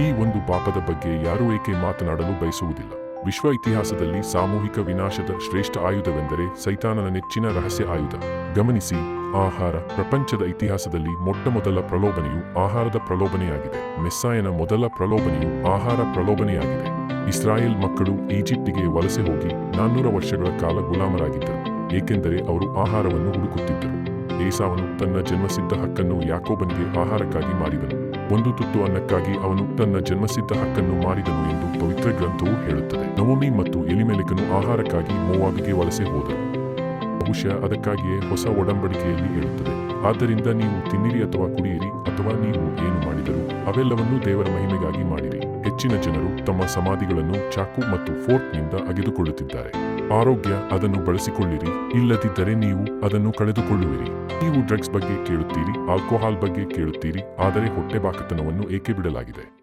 ಈ ಒಂದು ಪಾಪದ ಬಗ್ಗೆ ಯಾರೂ ಏಕೆ ಮಾತನಾಡಲು ಬಯಸುವುದಿಲ್ಲ. ವಿಶ್ವ ಇತಿಹಾಸದಲ್ಲಿ ಸಾಮೂಹಿಕ ವಿನಾಶದ ಶ್ರೇಷ್ಠ ಆಯುಧವೆಂದರೆ ಸೈತಾನನ ನೆಚ್ಚಿನ ರಹಸ್ಯ ಆಯುಧ. ಗಮನಿಸಿ, ಆಹಾರ, ಪ್ರಪಂಚದ ಇತಿಹಾಸದಲ್ಲಿ ಮೊಟ್ಟಮೊದಲ ಪ್ರಲೋಭನೆಯು ಆಹಾರದ ಪ್ರಲೋಭನೆಯಾಗಿದೆ. ಮೆಸ್ಸಾಯನ ಮೊದಲ ಪ್ರಲೋಭನೆಯು ಆಹಾರ ಪ್ರಲೋಭನೆಯಾಗಿದೆ. ಇಸ್ರಾಯೇಲ್ ಮಕ್ಕಳು ಈಜಿಪ್ಟಿಗೆ ವಲಸೆ ಹೋಗಿ ನಾನ್ನೂರ ವರ್ಷಗಳ ಕಾಲ ಗುಲಾಮರಾಗಿದ್ದರು, ಏಕೆಂದರೆ ಅವರು ಆಹಾರವನ್ನು ಹುಡುಕುತ್ತಿದ್ದರು. ಏಸಾವನು ತನ್ನ ಜನ್ಮಸಿದ್ಧ ಹಕ್ಕನ್ನು ಯಾಕೋಬನಿಗೆ ಆಹಾರಕ್ಕಾಗಿ ಮಾರಿದನು ಒಂದು ತುತ್ತು ಅನ್ನಕ್ಕಾಗಿ ಅವನು ತನ್ನ ಜನ್ಮಸಿದ್ಧ ಹಕ್ಕನ್ನು ಮಾರಿದನು ಎಂದು ಪವಿತ್ರ ಗ್ರಂಥವು ಹೇಳುತ್ತದೆ. ನವಮಿ ಮತ್ತು ಎಲಿಮೆಲಿಕನು ಆಹಾರಕ್ಕಾಗಿ ಮೋವಾಬಿಗೆ ವಲಸೆ ಹೋದರು. ಬಹುಶಃ ಅದಕ್ಕಾಗಿಯೇ ಹೊಸ ಒಡಂಬಡಿಕೆಯಲ್ಲಿ ಹೇಳುತ್ತದೆ. ಆದ್ದರಿಂದ ನೀವು ತಿನ್ನಿರಿ ಅಥವಾ ಕುಡಿಯಿರಿ ಅಥವಾ ನೀವು ಏನು ಮಾಡಿದರೂ ಅವೆಲ್ಲವನ್ನೂ ದೇವರ ಮಹಿಮೆಗಾಗಿ ಮಾಡಿರಿ. ಹೆಚ್ಚಿನ ಜನರು ತಮ್ಮ ಸಮಾಧಿಗಳನ್ನು ಚಾಕು ಮತ್ತು ಫೋರ್ಕ್ನಿಂದ ಅಗೆದುಕೊಳ್ಳುತ್ತಿದ್ದಾರೆ. ಆರೋಗ್ಯ ಅದನ್ನು ಬಳಸಿಕೊಳ್ಳಿರಿ. ಇಲ್ಲದಿದ್ದರೆ ನೀವು ಅದನ್ನು ಕಳೆದುಕೊಳ್ಳುವಿರಿ. ನೀವು ಡ್ರಗ್ಸ್ ಬಗ್ಗೆ ಕೇಳುತ್ತೀರಿ, ಆಲ್ಕೋಹಾಲ್ ಬಗ್ಗೆ ಕೇಳುತ್ತೀರಿ, ಆದರೆ ಹೊಟ್ಟೆಬಾಕತನವನ್ನು ಏಕೆ ಬಿಡಲಾಗಿದೆ?